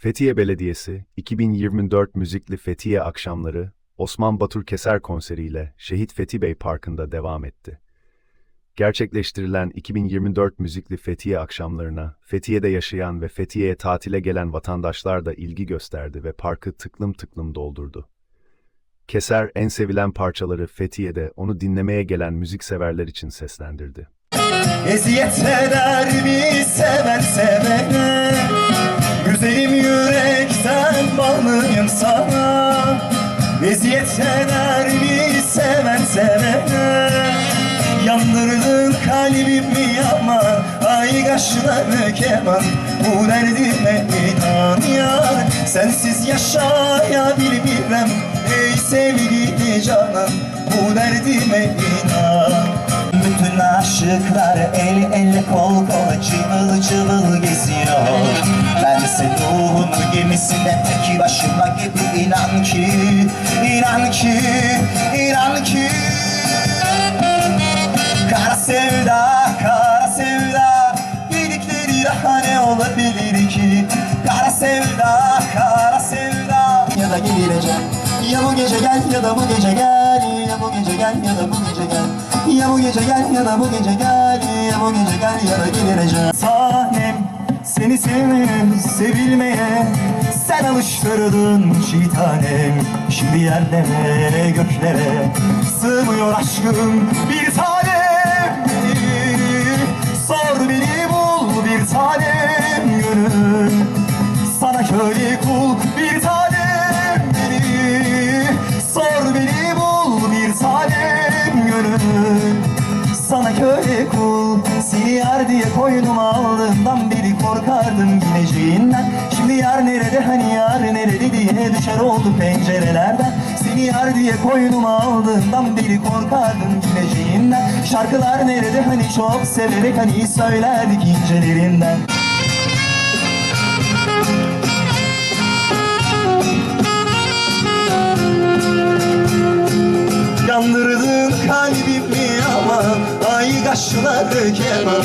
Fethiye Belediyesi, 2024 müzikli Fethiye akşamları, Osman Batur Keser konseriyle Şehit Fethi Bey Parkı'nda devam etti. Gerçekleştirilen 2024 müzikli Fethiye akşamlarına, Fethiye'de yaşayan ve Fethiye'ye tatile gelen vatandaşlar da ilgi gösterdi ve parkı tıklım tıklım doldurdu. Keser en sevilen parçaları Fethiye'de onu dinlemeye gelen müzikseverler için seslendirdi. Eziyet eder mi seven sevene Eziyet eder mi seven sevene Yandırdın kalbimi yaman Ay kaşları keman? Bu derdime inan yar Sensiz yaşayabilmem. Ey sevgili canan Bu derdime inan. Bütün aşıklar el ele kol kola cıvıl geziyor. Bense ruhun gemisinde tek başıma gibi inan ki inan ki, inan ki. Kara sevda, kara sevda Dedikleri daha ne olabilir ki? Kara sevda, kara sevda. Ya da geleceğim Ya bu gece gel ya da bu gece gel Ya bu gece gel ya da bu bu gece gel ya da bu gece gel Ya bu gece gel ya da geleceğim Sahnem seni sevmeye, sevilmeye Sen alıştırdın şeytanem Şimdi yerlere, göklere Sığmıyor aşkım bir tanem. Sor beni bul bir tanem gönül. Sana köle kul bir tanem Kul. Seni yar diye koynuma aldığımdan beri korkardım geleceğinden Şimdi yar nerede hani yar nerede diye düşer oldu pencerelerden. Seni yar diye koynuma aldığımdan beri korkardım geleceğinden Şarkılar nerede hani çok severek hani söylerdik incelerinden kalbimi ama ay kaşları keman